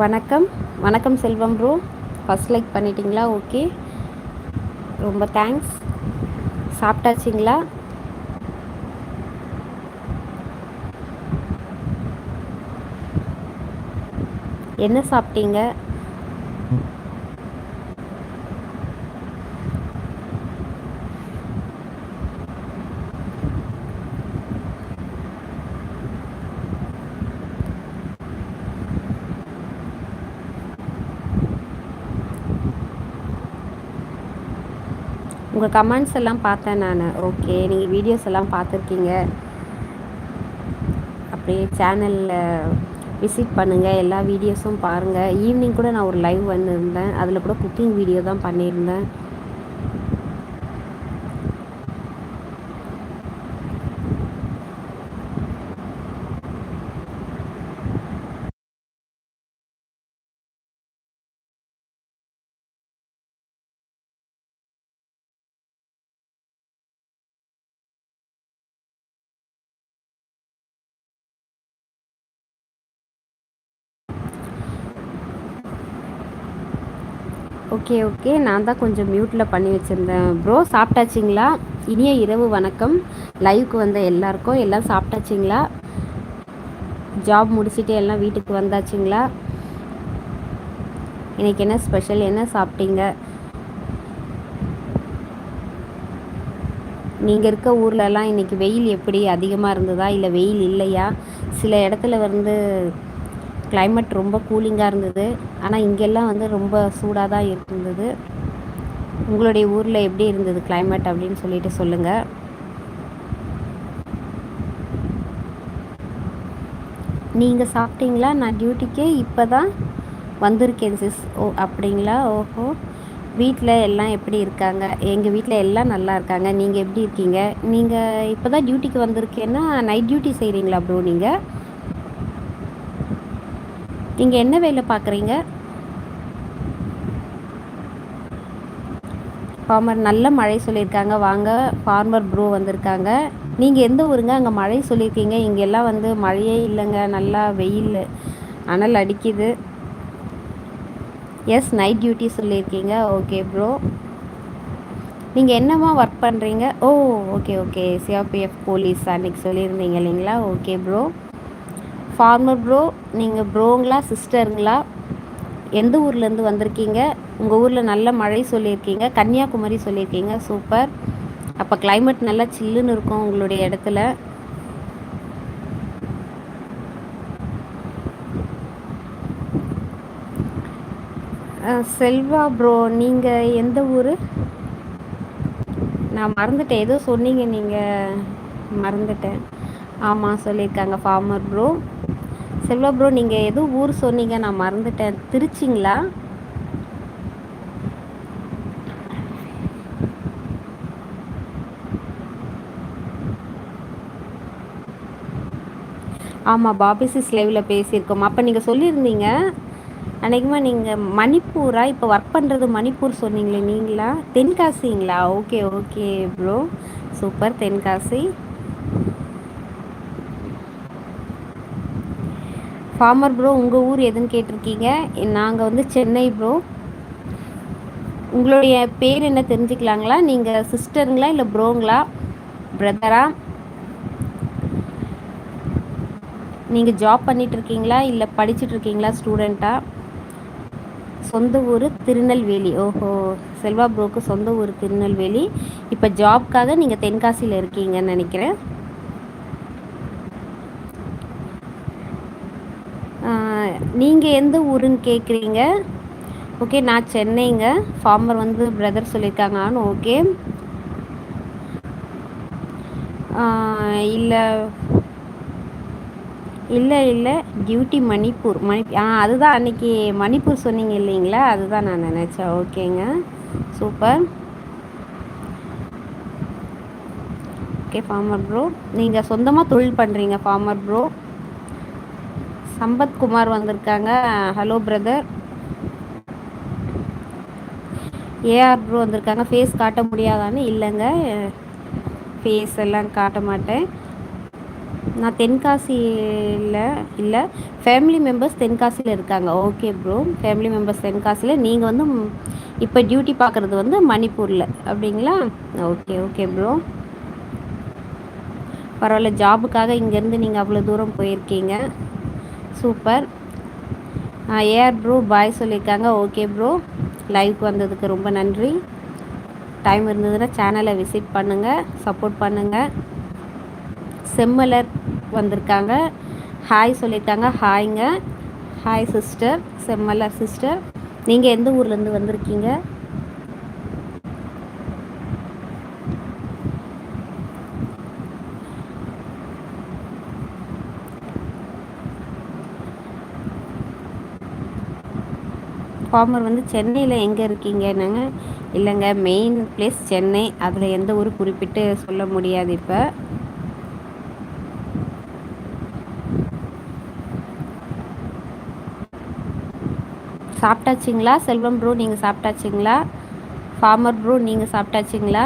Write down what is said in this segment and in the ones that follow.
வணக்கம். வணக்கம் Selvam bro first like பண்ணிட்டீங்களா? ஓகே ரொம்ப தேங்க்ஸ் சாப்பிட்டாச்சிங்களா? என்ன சாப்பிட்டீங்க? உங்கள் கமெண்ட்ஸ் எல்லாம் பார்த்தேன் நான். ஓகே நீங்கள் வீடியோஸ் எல்லாம் பார்த்துருக்கீங்க. அப்படியே சேனலில் விசிட் பண்ணுங்கள் எல்லா வீடியோஸும் பாருங்கள் ஈவினிங் கூட நான் ஒரு லைவ் வந்திருந்தேன். அதில் கூட குக்கிங் வீடியோ தான் பண்ணியிருந்தேன். ஓகே ஓகே நான் தான் கொஞ்சம் மியூட்டில் பண்ணி வச்சுருந்தேன். ப்ரோ சாப்பிட்டாச்சிங்களா? இனிய இரவு வணக்கம். லைவுக்கு வந்த எல்லாருக்கும். எல்லாம் சாப்பிட்டாச்சிங்களா? ஜாப் முடிச்சுட்டு எல்லாம் வீட்டுக்கு வந்தாச்சுங்களா? இன்றைக்கி என்ன ஸ்பெஷல் என்ன சாப்பிட்டீங்க? நீங்கள் இருக்க ஊர்லலாம் இன்றைக்கி வெயில் எப்படி? அதிகமாக இருந்ததா? இல்லை வெயில் இல்லையா? சில இடத்துல வந்து கிளைமேட் ரொம்ப கூலிங்காக இருந்தது. ஆனால் இங்கெல்லாம் வந்து ரொம்ப சூடாக தான் இருந்தது. உங்களுடைய ஊரில் எப்படி இருந்தது கிளைமேட் அப்படின்னு சொல்லிட்டு சொல்லுங்கள் நீங்கள் சாப்பிட்டீங்களா? நான் டியூட்டிக்கே இப்போ தான் வந்திருக்கேன் சிஸ் ஓ அப்படிங்களா? ஓஹோ. வீட்டில் எல்லாம் எப்படி இருக்காங்க? எங்கள் வீட்டில் எல்லாம் நல்லா இருக்காங்க. நீங்கள் எப்படி இருக்கீங்க? நீங்கள் இப்போ தான் டியூட்டிக்கு வந்திருக்கேன்னா நைட் டியூட்டி செய்கிறீங்களா ப்ரோ நீங்கள் நீங்கள் என்ன வேலை பார்க்குறீங்க? ஃபார்மர் நல்ல மழை சொல்லியிருக்காங்க. வாங்க ஃபார்மர் ப்ரோ வந்திருக்காங்க. நீங்கள் எந்த ஊருங்க? அங்கே மழை சொல்லியிருக்கீங்க. இங்கெல்லாம் வந்து மழையே இல்லைங்க. நல்லா வெயில். அனல் அடிக்குது. எஸ் நைட் டியூட்டி சொல்லியிருக்கீங்க. ஓகே ப்ரோ நீங்கள் என்னமா ஒர்க் பண்ணுறீங்க oh okay okay CRPF police அன்றைக்கி சொல்லியிருந்தீங்க இல்லைங்களா? ஓகே ப்ரோ ஃபார்மர் ப்ரோ நீங்கள் ப்ரோங்களா சிஸ்டருங்களா எந்த ஊர்லேருந்து வந்திருக்கீங்க? உங்கள் ஊரில் நல்ல மழை சொல்லியிருக்கீங்க கன்னியாகுமரி சொல்லியிருக்கீங்க சூப்பர். அப்போ கிளைமேட் நல்லா சில்லுன்னு இருக்கும் உங்களுடைய இடத்துல. செல்வா ப்ரோ நீங்கள் எந்த ஊர்? நான் மறந்துட்டேன். ஏதோ சொன்னீங்க நீங்கள் மறந்துட்டேன். ஆமாம் சொல்லியிருக்காங்க ஃபார்மர் ப்ரோ செல்வா ப்ரோ நீங்கள் எதுவும் ஊர் சொன்னீங்க நான் மறந்துட்டேன். திருச்சிங்களா? ஆமாம் பாபிசிஸ் லைவில் பேசியிருக்கோம். அப்போ நீங்கள் சொல்லியிருந்தீங்க அன்றைக்குமா நீங்கள் மணிப்பூரா? இப்போ ஒர்க் பண்ணுறது மணிப்பூர் சொன்னீங்களே நீங்களா? தென்காசிங்களா? Okay okay bro. Super Tenkasi. Farmer bro உங்கள் ஊர் எதுன்னு கேட்டிருக்கீங்க. நாங்கள் வந்து சென்னை ப்ரோ உங்களுடைய பேர் என்ன தெரிஞ்சுக்கலாங்களா? நீங்கள் சிஸ்டருங்களா இல்லை ப்ரோங்களா பிரதரா நீங்கள் ஜாப் பண்ணிகிட்ருக்கீங்களா இல்லை படிச்சுட்டு இருக்கீங்களா ஸ்டூடெண்ட்டாக சொந்த ஊர் திருநெல்வேலி. ஓஹோ செல்வா ப்ரோக்கு சொந்த ஊர் திருநெல்வேலி. இப்போ ஜாப்க்காக நீங்கள் தென்காசியில் இருக்கீங்கன்னு நினைக்கிறேன். நீங்கள் எந்த ஊருன்னு கேட்குறீங்க ஓகே நான் சென்னைங்க. ஃபார்மர் வந்து பிரதர் சொல்லியிருக்காங்கன்னு ஓகே இல்லை. இல்லை இல்லை. டியூட்டி மணிப்பூர் மணி ஆ அதுதான் அன்றைக்கி மணிப்பூர் சொன்னீங்க இல்லைங்களா? அதுதான் நான் நினச்சேன். ஓகேங்க சூப்பர் ஓகே ஃபார்மர் ப்ரோ நீங்கள் சொந்தமாக தொழில் பண்ணுறீங்க ஃபார்மர் ப்ரோ சம்பத் குமார் வந்திருக்காங்க. ஹலோ பிரதர் ஏஆர் ப்ரோ வந்திருக்காங்க. ஃபேஸ் காட்ட முடியாதான்னு இல்லைங்க. ஃபேஸ் எல்லாம் காட்ட மாட்டேன். நான் தென்காசியில் இல்லை. ஃபேமிலி மெம்பர்ஸ் தென்காசியில் இருக்காங்க. ஓகே ப்ரோ ஃபேமிலி மெம்பர்ஸ் தென்காசியில். நீங்கள் வந்து இப்போ டியூட்டி பார்க்குறது வந்து மணிப்பூரில். அப்படிங்களா? ஓகே ஓகே ப்ரோ பரவாயில்ல. ஜாபுக்காக இங்கேருந்து நீங்கள் அவ்வளோ தூரம் போயிருக்கீங்க. சூப்பர். ஏஆர் ப்ரோ பாய் சொல்லியிருக்காங்க. Okay bro. லைவ்க்கு வந்ததுக்கு ரொம்ப நன்றி. டைம் இருந்ததுன்னா சேனலை விசிட் பண்ணுங்கள் சப்போர்ட் பண்ணுங்கள் செம்மலர் வந்திருக்காங்க. ஹாய் சொல்லியிருக்காங்க. ஹாய்ங்க. Hi sister. செம்மலர் சிஸ்டர். நீங்கள் எந்த ஊர்லேருந்து வந்திருக்கீங்க? ஃபார்மர் வந்து சென்னையில் எங்கே இருக்கீங்கன்னாங்க? இல்லைங்க மெயின் பிளேஸ் சென்னை. அதில் எந்த ஊர் குறிப்பிட்டு சொல்ல முடியாது இப்போ. சாப்பிட்டாச்சிங்களா? செல்வம் ப்ரோ நீங்கள் சாப்பிட்டாச்சிங்களா? ஃபார்மர் ப்ரோ நீங்கள் சாப்பிட்டாச்சிங்களா?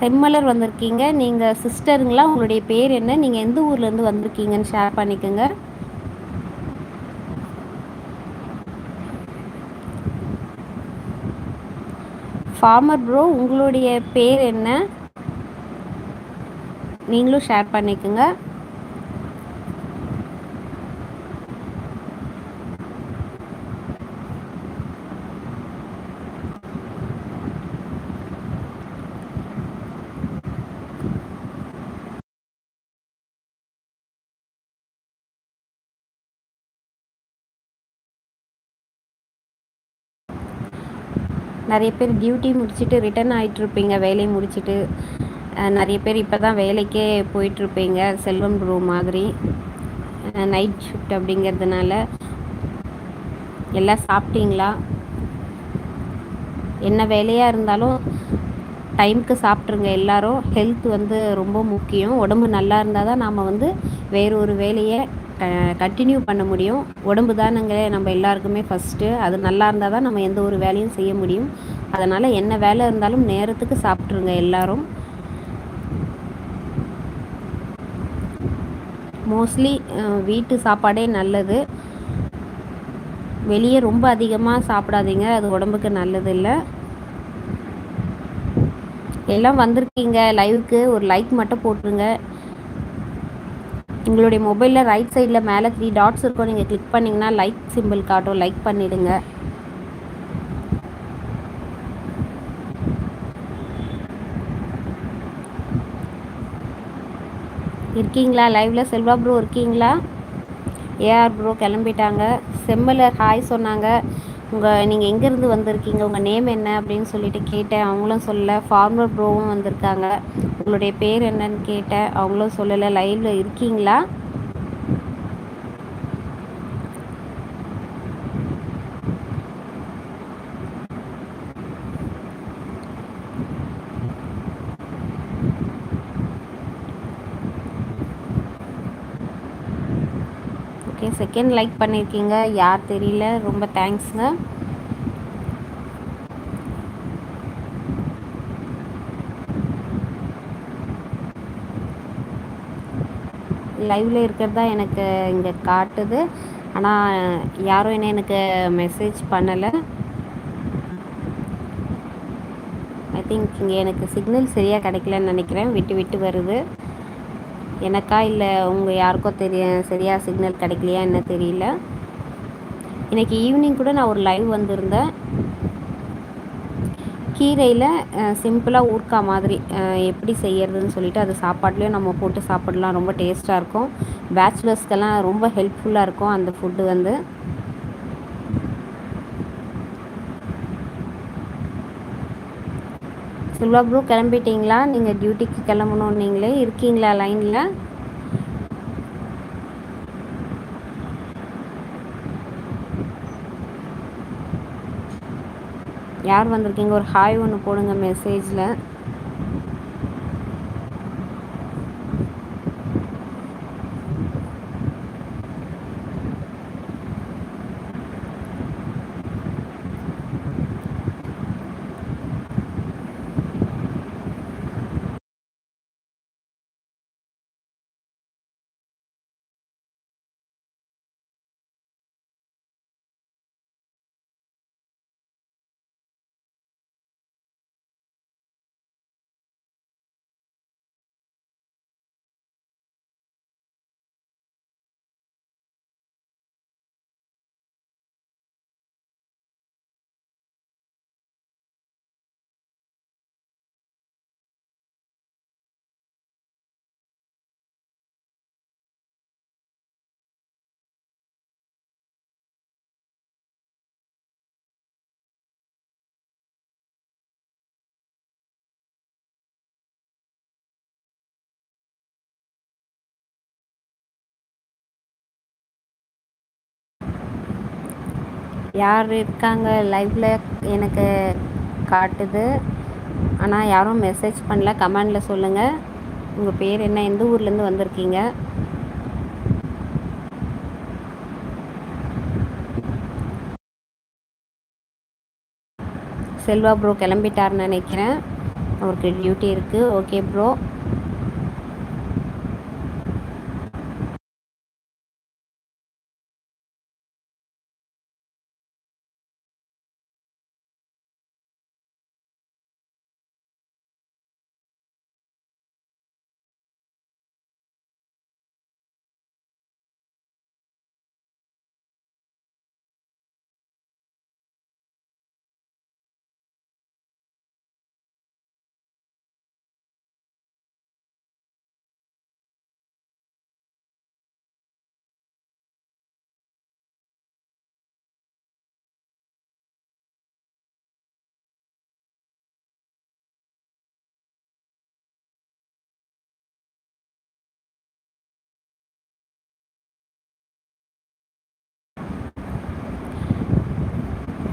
செம்மலர் வந்திருக்கீங்க. நீங்கள் சிஸ்டருங்களா உங்களுடைய பேர் என்ன? நீங்கள் எந்த ஊர்லேருந்து வந்திருக்கீங்கன்னு ஷேர் பண்ணிக்கோங்க. ஃபார்மர் ப்ரோ உங்களுடைய பேர் என்ன? நீங்களும் ஷேர் பண்ணிக்கோங்க. நிறைய பேர் டியூட்டி முடிச்சுட்டு ரிட்டர்ன் ஆகிட்ருப்பீங்க வேலையை முடிச்சுட்டு. நிறைய பேர் இப்போ தான் வேலைக்கே போயிட்டுருப்பீங்க செல்வம் ரூம் மாதிரி. நைட் ஷிஃப்ட் அப்படிங்கிறதுனால. எல்லாம் சாப்பிட்டீங்களா? என்ன வேலையாக இருந்தாலும் டைமுக்கு சாப்பிட்ருங்க எல்லாரும். ஹெல்த் வந்து ரொம்ப முக்கியம். உடம்பு நல்லா இருந்தால் தான் நாம் வந்து வேறு ஒரு வேலையை கண்டினியூ பண்ண முடியும். உடம்பு தானுங்க நம்ம எல்லாருக்குமே ஃபஸ்ட்டு அது நல்லா இருந்தால் தான் நம்ம எந்த ஒரு வேலையும் செய்ய முடியும். அதனால் என்ன வேலை இருந்தாலும் நேரத்துக்கு சாப்பிட்ருங்க எல்லாரும். மோஸ்ட்லி வீட்டு சாப்பாடே நல்லது. வெளியே ரொம்ப அதிகமாக சாப்பிடாதீங்க. அது உடம்புக்கு நல்லது இல்லை. எல்லாம் வந்திருக்கீங்க. லைவுக்கு ஒரு லைக் மட்டும் போட்டுருங்க. உங்களுடைய மொபைலில் ரைட் சைடில் மேலே த்ரீ டாட்ஸ் இருக்கும் நீங்கள் கிளிக் பண்ணிங்கன்னா லைக் சிம்பிள் காட்டும் லைக் பண்ணிவிடுங்க இருக்கீங்களா? லைவில் செல்வா ப்ரோ இருக்கீங்களா? ஏஆர் ப்ரோ கிளம்பிட்டாங்க. செம்மலர் ஹாய் சொன்னாங்க. உங்கள் நீங்கள் எங்கேருந்து வந்திருக்கீங்க? உங்கள் நேம் என்ன? அப்படின்னு சொல்லிட்டு கேட்டேன். அவங்களும் சொல்லலை. ஃபார்மர் ப்ரோவும் வந்திருக்காங்க. உங்களுடைய பேர் என்னன்னு கேட்டேன். அவங்களும் சொல்லலை. லைவில் இருக்கீங்களா? ஓகே செகண்ட் லைக் பண்ணியிருக்கீங்க யார் தெரியல? ரொம்ப தேங்க்ஸுங்க லைவில் இருக்கிறதா எனக்கு இங்கே காட்டுது. ஆனால் யாரும் என்ன எனக்கு மெசேஜ் பண்ணலை. ஐ திங்க் இங்கே எனக்கு சிக்னல் சரியாக கிடைக்கலன்னு நினைக்கிறேன். விட்டு விட்டு வருது. எனக்கா இல்லை உங்கள் யாருக்கோ தெரிய சரியாக சிக்னல் கிடைக்கலையா என்ன தெரியல. இன்றைக்கி ஈவினிங் கூட நான் ஒரு லைவ் வந்திருந்தேன். கீரையில் சிம்பிளாக ஊறுக்கா மாதிரி எப்படி செய்யறதுன்னு சொல்லிட்டு அது சாப்பாட்லேயும் நம்ம போட்டு சாப்பிடலாம். ரொம்ப டேஸ்ட்டாக இருக்கும். பேச்சுலர்ஸ்க்கெல்லாம் ரொம்ப ஹெல்ப்ஃபுல்லாக இருக்கும் அந்த ஃபுட்டு வந்து. சில்வா ப்ரூ கிளம்பிட்டீங்களா? நீங்கள் டியூட்டிக்கு கிளம்பணும் நீங்களே இருக்கீங்களா லைனில் யார் வந்திருக்கீங்க? ஒரு ஹாய் ஒன்று போடுங்க மெசேஜில் யார் இருக்காங்க லைவில் எனக்கு காட்டுது. ஆனால் யாரும் மெசேஜ் பண்ணல. கமெண்டில் சொல்லுங்கள் உங்கள் பேர் என்ன? எந்த ஊர்லேருந்து வந்திருக்கீங்க? செல்வா ப்ரோ கிளம்பிட்டார்னு நினைக்கிறேன். அவருக்கு டியூட்டி இருக்குது ஓகே ப்ரோ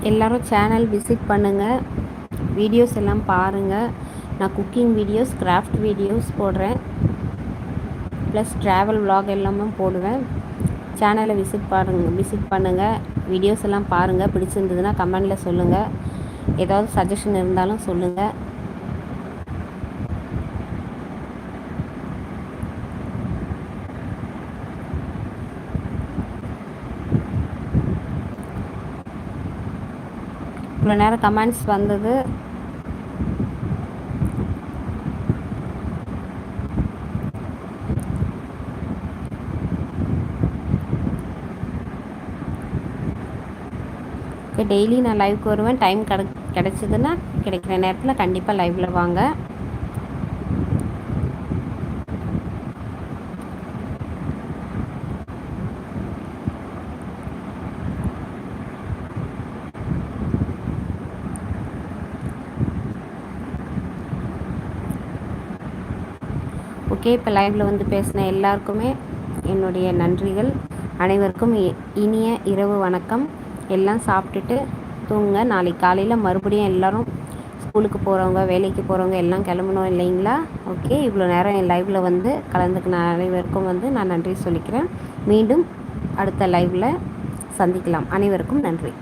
எல்லோரும் சேனல் விசிட் பண்ணுங்கள் வீடியோஸ் எல்லாம் பாருங்கள் நான் குக்கிங் வீடியோஸ் கிராஃப்ட் வீடியோஸ் போடுறேன். ப்ளஸ் ட்ராவல் விலாக் எல்லாமே போடுவேன். சேனலை விசிட் பாருங்கள் விசிட் பண்ணுங்கள் வீடியோஸ் எல்லாம் பாருங்கள் பிடிச்சிருந்ததுன்னா கமெண்டில் சொல்லுங்கள் ஏதாவது சஜஷன் இருந்தாலும் சொல்லுங்கள் இவ்வளோ நேரம் கமெண்ட்ஸ் வந்தது. டெய்லி நான் லைவ்க்கு வருவேன். டைம் கிட கிடச்சிதுன்னா கிடைக்கிற நேரத்தில் கண்டிப்பாக லைவில் வாங்க. ஓகே இப்போ லைவில் வந்து பேசின எல்லாருக்குமே என்னுடைய நன்றிகள். அனைவருக்கும் இனிய இரவு வணக்கம். எல்லாம் சாப்பிட்டுட்டு தூங்க. நாளைக்கு காலையில் மறுபடியும் எல்லோரும் ஸ்கூலுக்கு போகிறவங்க வேலைக்கு போகிறவங்க எல்லாம் கிளம்பணும் இல்லைங்களா? ஓகே இவ்வளோ நேரம் என் லைவில் வந்து கலந்துக்கின அனைவருக்கும் வந்து நான் நன்றி சொல்லிக்கிறேன். மீண்டும் அடுத்த லைவில் சந்திக்கலாம். அனைவருக்கும் நன்றி.